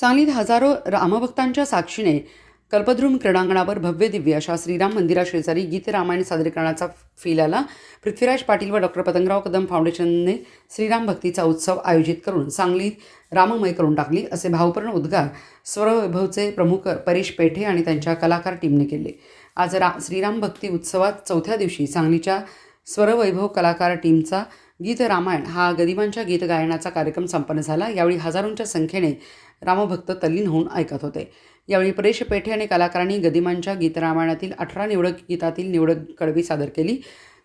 सांगलीत हजारो रामभक्तांच्या साक्षीने कल्पद्रुम क्रीडांगणावर भव्य दिव्य अशा श्रीराम मंदिरा शेजारी गीत रामायण सादरीकरणाचा फील आला. पृथ्वीराज पाटील व डॉक्टर पतंगराव कदम फाउंडेशनने श्रीराम भक्तीचा उत्सव आयोजित करून सांगलीत राममय करून टाकली असे भावपूर्ण उद्गार स्वरवैभवचे प्रमुख परेश पेठे आणि त्यांच्या कलाकार टीमने केले. आज रा श्रीराम भक्ती उत्सवात चौथ्या दिवशी सांगलीच्या स्वरवैभव कलाकार टीमचा गीत रामायण हा गदिमांच्या गीत गायनाचा कार्यक्रम संपन्न झाला. यावेळी हजारोंच्या संख्येने रामभक्त तल्लीन होऊन ऐकत होते. यावेळी परेश पेठे आणि कलाकारांनी गदिमांच्या गीत रामायणातील अठरा निवडक गीतातील निवडक कडवी सादर केली.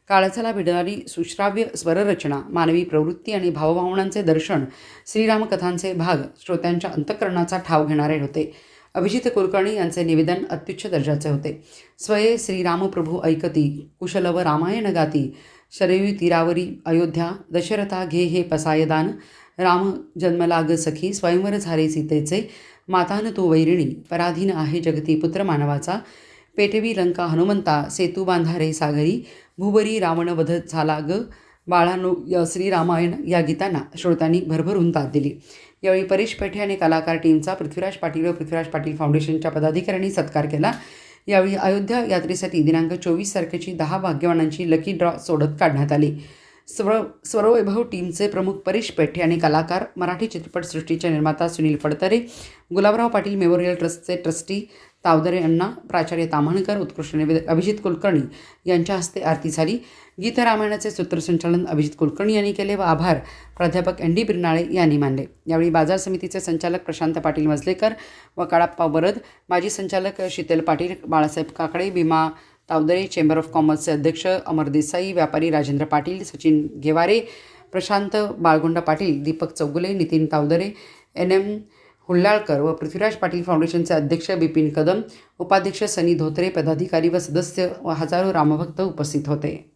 काळजाला भिडणारी सुश्राव्य स्वररचना मानवी प्रवृत्ती आणि भावभावनांचे दर्शन श्रीरामकथांचे भाग श्रोत्यांच्या अंतःकरणाचा ठाव घेणारे होते. अभिजित कुलकर्णी यांचे निवेदन अत्युच्च दर्जाचे होते. स्वये श्रीरामप्रभू ऐकती कुशलव रामायण गाती शरयू तीरावरी अयोध्या दशरथा घे हे पसायदान राम जन्मलाग सखी स्वयंवर झाले सीतेचे. मातान तो वैरिणी पराधीन आहे जगती पुत्र मानवाचा. पेटवी लंका हनुमंता सेतू बांधारे सागरी. भुबरी रावण वध झाला ग बाळानो य श्रीरामायण या गीतांना श्रोत्यांनी भरभरून दाद दिली. यावेळी परेश पेठे आणि कलाकार टीमचा पृथ्वीराज पाटील व पृथ्वीराज पाटील फाउंडेशनच्या पदाधिकाऱ्यांनी सत्कार केला. यावेळी अयोध्या यात्रेसाठी दिनांक चोवीस तारखेची दहा भाग्यवानांची लकी ड्रॉ सोडत काढण्यात आली. स्वर स्वरवैभव टीमचे प्रमुख परेश पेठे आणि कलाकार मराठी चित्रपटसृष्टीचे निर्माता सुनील फडतरे गुलाबराव पाटील मेमोरियल ट्रस्टचे ट्रस्टी तावदरे अण्णा प्राचार्य ताम्हणकर उत्कृष्ट निवेदक अभिजित कुलकर्णी यांच्या हस्ते आरती झाली. गीतरामायणाचे सूत्रसंचालन अभिजित कुलकर्णी यांनी केले व आभार प्राध्यापक एन डी बिरनाळे यांनी मानले. यावेळी बाजार समितीचे संचालक प्रशांत पाटील मजलेकर व काळाप्पा वरद माजी संचालक शीतल पाटील बाळासाहेब काकडे भीमा तावदरे चेंबर ऑफ कॉमर्सचे अध्यक्ष अमर देसाई व्यापारी राजेंद्र पाटील सचिन गेवारे प्रशांत बाळगुंडा पाटील दीपक चौगुले नितीन तावदरे एन एम हुल्लाळकर व पृथ्वीराज पाटील फाउंडेशनचे अध्यक्ष बिपिन कदम उपाध्यक्ष सनी धोत्रे पदाधिकारी व सदस्य व हजारो रामभक्त उपस्थित होते.